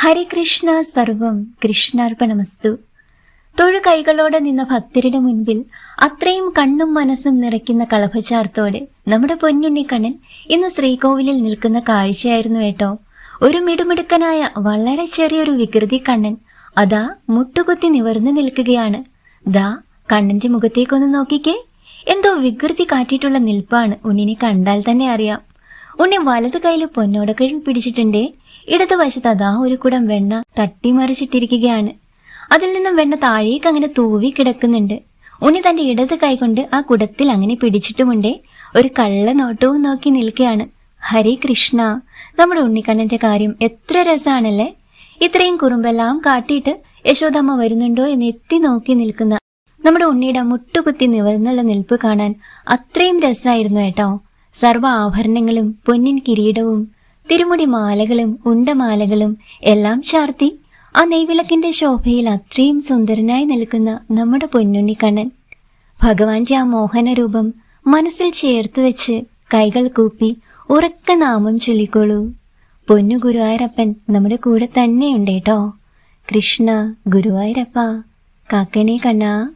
ഹരികൃഷ്ണ സർവം കൃഷ്ണാർപ്പണമസ്തു. തൊഴു കൈകളോടെ നിന്ന ഭക്തരുടെ മുൻപിൽ അത്രയും കണ്ണും മനസ്സും നിറയ്ക്കുന്ന കളഭചാർത്തോടെ നമ്മുടെ പൊന്നുണ്ണിക്കണ്ണൻ ഇന്ന് ശ്രീകോവിലിൽ നിൽക്കുന്ന കാഴ്ചയായിരുന്നു കേട്ടോ. ഒരു മിടുമിടുക്കനായ വളരെ ചെറിയൊരു വികൃതി കണ്ണൻ അതാ മുട്ടുകുത്തി നിവർന്നു നിൽക്കുകയാണ്. ദാ കണ്ണന്റെ മുഖത്തേക്കൊന്ന് നോക്കിക്കേ. എന്തോ വികൃതി കാട്ടിയിട്ടുള്ള നിൽപ്പാണ് ഉണ്ണിനെ കണ്ടാൽ തന്നെ അറിയാം. ഉണ്ണി വലത് കയ്യിൽ പൊന്നോടക്കിഴി പിടിച്ചിട്ടുണ്ട്. ഇടതുവശത്ത് അതാ ഒരു കുടം വെണ്ണ തട്ടിമറിച്ചിട്ടിരിക്കുകയാണ് അതിൽ നിന്നും വെണ്ണ താഴേക്ക് അങ്ങനെ തൂവി കിടക്കുന്നുണ്ട്. ഉണ്ണി തന്റെ ഇടത് കൈ കൊണ്ട് ആ കുടത്തിൽ അങ്ങനെ പിടിച്ചിട്ടുമുണ്ടേ. ഒരു കള്ള നോട്ടവും നോക്കി നിൽക്കുകയാണ്. ഹരേ കൃഷ്ണ നമ്മുടെ ഉണ്ണിക്കണ്ണന്റെ കാര്യം എത്ര രസാണല്ലേ? ഇത്രയും കുറുമ്പെല്ലാം കാട്ടിയിട്ട് യശോദമ്മ വരുന്നുണ്ടോ എന്ന് എത്തി നോക്കി നിൽക്കുന്ന നമ്മുടെ ഉണ്ണിയുടെ മുട്ടുകുത്തി നിവർന്നുള്ള നിൽപ്പ് കാണാൻ അത്രയും രസമായിരുന്നു കേട്ടോ സർവ ആഭരണങ്ങളും പൊന്നിൻ കിരീടവും തിരുമുടി മാലകളും ഉണ്ടമാലകളും എല്ലാം ചാർത്തി ആ നെയ്വിളക്കിന്റെ ശോഭയിൽ അത്രയും സുന്ദരനായി നിൽക്കുന്ന നമ്മുടെ പൊന്നുണ്ണി കണ്ണൻ. ഭഗവാന്റെ ആ മോഹന രൂപം മനസ്സിൽ ചേർത്ത് വെച്ച് കൈകൾ കൂപ്പി ഉറക്ക നാമം ചൊല്ലിക്കോളൂ. പൊന്നു ഗുരുവായൂരപ്പൻ നമ്മുടെ കൂടെ തന്നെയുണ്ട് കേട്ടോ. കൃഷ്ണ ഗുരുവായൂരപ്പ കാക്കണേ കണ്ണാ.